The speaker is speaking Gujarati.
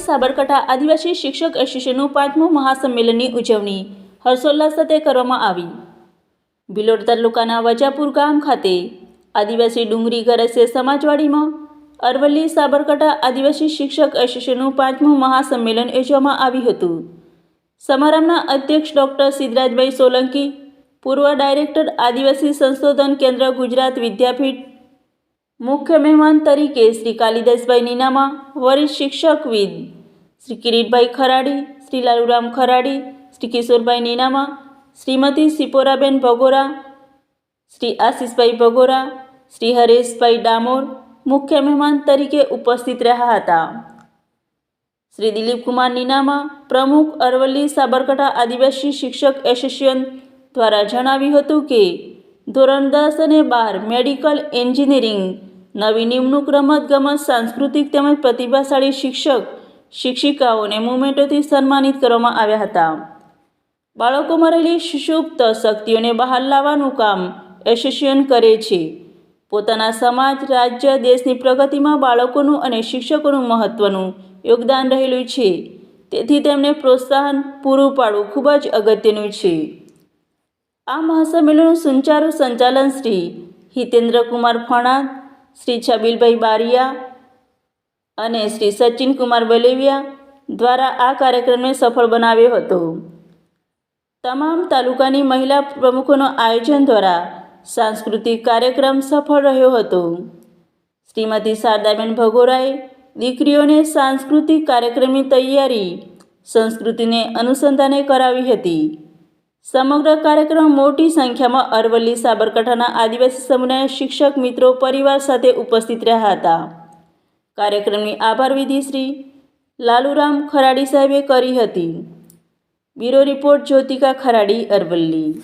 સાબરકાંઠા આદિવાસી શિક્ષક એસોસિએશનનું પાંચમું મહાસંમેલનની ઉજવણી હર્ષોલ્લાસ સાથે કરવામાં આવી. ભિલોડ તાલુકાના વજાપુર ગામ ખાતે આદિવાસી ડુંગરી ગરસે સમાજવાડીમાં અરવલ્લી સાબરકાંઠા આદિવાસી શિક્ષક એસોસિએશનનું પાંચમું મહાસંમેલન યોજવામાં આવ્યું હતું. સમારંભના અધ્યક્ષ ડૉક્ટર સિદ્ધરાજભાઈ સોલંકી, પૂર્વ ડાયરેક્ટર આદિવાસી સંશોધન કેન્દ્ર ગુજરાત વિદ્યાપીઠ મુખ્ય મહેમાન તરીકે શ્રી કાલિદાસભાઈ નીનામા, વરિષ્ઠ શિક્ષકવિદ શ્રી કિરીટભાઈ ખરાડી, શ્રી લાલુરામ ખરાડી, શ્રી કિશોરભાઈ નીનામા, શ્રીમતી સિપોરાબેન ભગોરા, શ્રી આશીષભાઈ ભગોરા, શ્રી હરેશભાઈ ડામોર મુખ્ય મહેમાન તરીકે ઉપસ્થિત રહ્યા હતા. શ્રી દિલીપકુમાર નીનામા, પ્રમુખ અરવલ્લી સાબરકાંઠા આદિવાસી શિક્ષક એસોસિએશન દ્વારા જણાવ્યું હતું કે ધોરણ દસ અને બાર મેડિકલ એન્જિનિયરિંગ. નવી નિમણૂક રમતગમત સાંસ્કૃતિક તેમજ પ્રતિભાશાળી શિક્ષક, શિક્ષિકાઓને મુમેન્ટોથી સન્માનિત કરવામાં આવ્યા હતા. બાળકોમાં રહેલી સુષુપ્ત શક્તિઓને બહાર લાવવાનું કામ એસોસિએશન કરે છે. પોતાના સમાજ, રાજ્ય, દેશની પ્રગતિમાં બાળકોનું અને શિક્ષકોનું મહત્ત્વનું યોગદાન રહેલું છે. તેથી તેમને પ્રોત્સાહન પૂરું પાડવું ખૂબ જ અગત્યનું છે. આ મહાસંમેલનનું સુચારું સંચાલન શ્રી હિતેન્દ્રકુમાર ફણાદ શ્રી છબીલભાઈ બારિયા અને શ્રી સચિનકુમાર બલેવિયા દ્વારા આ કાર્યક્રમને સફળ બનાવ્યો હતો. તમામ તાલુકાની મહિલા પ્રમુખોનો આયોજન દ્વારા સાંસ્કૃતિક કાર્યક્રમ સફળ રહ્યો હતો. શ્રીમતી શારદાબેન ભગોરાએ દીકરીઓને સાંસ્કૃતિક કાર્યક્રમની તૈયારી, સંસ્કૃતિને અનુસંધાને કરાવી હતી. સમગ્ર કાર્યક્રમ મોટી સંખ્યામાં અરવલ્લી, સાબરકાંઠાના આદિવાસી સમુદાય શિક્ષક, મિત્રો, પરિવાર સાથે ઉપસ્થિત રહ્યા હતા. કાર્યક્રમની આભાર વિધિ શ્રી લાલુરામ ખરાડી સાહેબે કરી હતી. Bureau report Jyotika Kharadi, Aravalli.